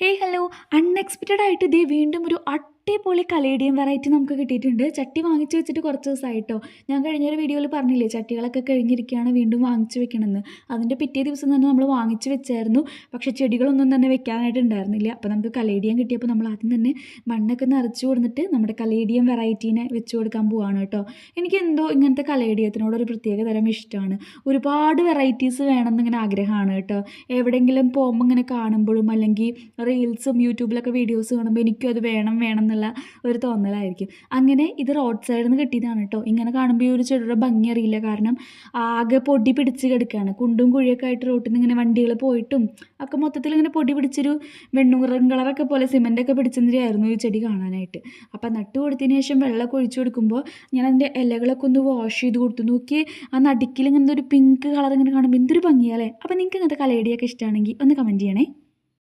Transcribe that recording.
Hey hello unexpected ആയിട്ട് ഇതേ വീണ്ടും ഒരു അടിപൊളി കലേഡിയം വെറൈറ്റി നമുക്ക് കിട്ടിയിട്ടുണ്ട്. ചട്ടി വാങ്ങിച്ചു വെച്ചിട്ട് കുറച്ച് ദിവസമായിട്ടോ. ഞാൻ കഴിഞ്ഞൊരു വീഡിയോയിൽ പറഞ്ഞില്ലേ ചട്ടികളൊക്കെ കഴിഞ്ഞിരിക്കുകയാണ് വീണ്ടും വാങ്ങിച്ചു വെക്കണമെന്ന് അതിന്റെ പിറ്റേ ദിവസം തന്നെ നമ്മൾ വാങ്ങിച്ചു വെച്ചായിരുന്നു. പക്ഷേ ചെടികളൊന്നും തന്നെ വെക്കാനായിട്ട് ഉണ്ടായിരുന്നില്ല അപ്പോൾ നമുക്ക് കലേഡിയം കിട്ടിയപ്പോൾ നമ്മൾ ആദ്യം തന്നെ മണ്ണൊക്കെ നിറച്ചു കൊടുത്തിട്ട് നമ്മുടെ കലേഡിയം വെറൈറ്റീനെ വെച്ച് കൊടുക്കാൻ പോവാണ് കേട്ടോ. എനിക്ക് എന്തോ ഇങ്ങനത്തെ കലേഡിയത്തിനോട് ഒരു പ്രത്യേക തരം ഇഷ്ടമാണ്. ഒരുപാട് വെറൈറ്റീസ് വേണമെന്നിങ്ങനെ ആഗ്രഹമാണ് കേട്ടോ. എവിടെയെങ്കിലും പോകുമ്പോൾ ഇങ്ങനെ കാണുമ്പോഴും അല്ലെങ്കിൽ റീൽസും യൂട്യൂബിലൊക്കെ വീഡിയോസ് കാണുമ്പോൾ എനിക്കും അത് വേണം വേണം ഒരു തോന്നലായിരിക്കും. അങ്ങനെ ഇത് റോഡ് സൈഡിൽ നിന്ന് കിട്ടിയതാണ് കേട്ടോ ഇങ്ങനെ കാണുമ്പോൾ ഈ ഒരു ചെടിയുടെ ഭംഗി അറിയില്ല. കാരണം ആകെ പൊടി പിടിച്ച് കിടക്കുകയാണ് കുണ്ടും കുഴിയൊക്കെ ആയിട്ട് റോട്ടിൽ നിന്ന് ഇങ്ങനെ വണ്ടികൾ പോയിട്ടും ഒക്കെ മൊത്തത്തിൽ ഇങ്ങനെ പൊടി പിടിച്ചൊരു വെണ്ണൂറൻ കളറൊക്കെ പോലെ സിമെന്റൊക്കെ പിടിച്ചതിന്റെയായിരുന്നു ഈ ചെടി കാണാനായിട്ട്. അപ്പം നട്ടു കൊടുത്തതിന് ശേഷം വെള്ളമൊക്കെ ഒഴിച്ചു കൊടുക്കുമ്പോൾ ഞാൻ അതിന്റെ ഇലകളൊക്കെ ഒന്ന് വാഷ് ചെയ്ത് കൊടുത്തു. നോക്കി ആ നടുക്കിൽ ഇങ്ങനത്തെ ഒരു പിങ്ക് കളർ ഇങ്ങനെ കാണുമ്പോൾ എന്തൊരു ഭംഗിയാലേ അപ്പം നിങ്ങൾക്ക് ഇങ്ങനത്തെ കലയടിയൊക്കെ ഇഷ്ടമാണെങ്കിൽ ഒന്ന് കമന്റ് ചെയ്യണേ.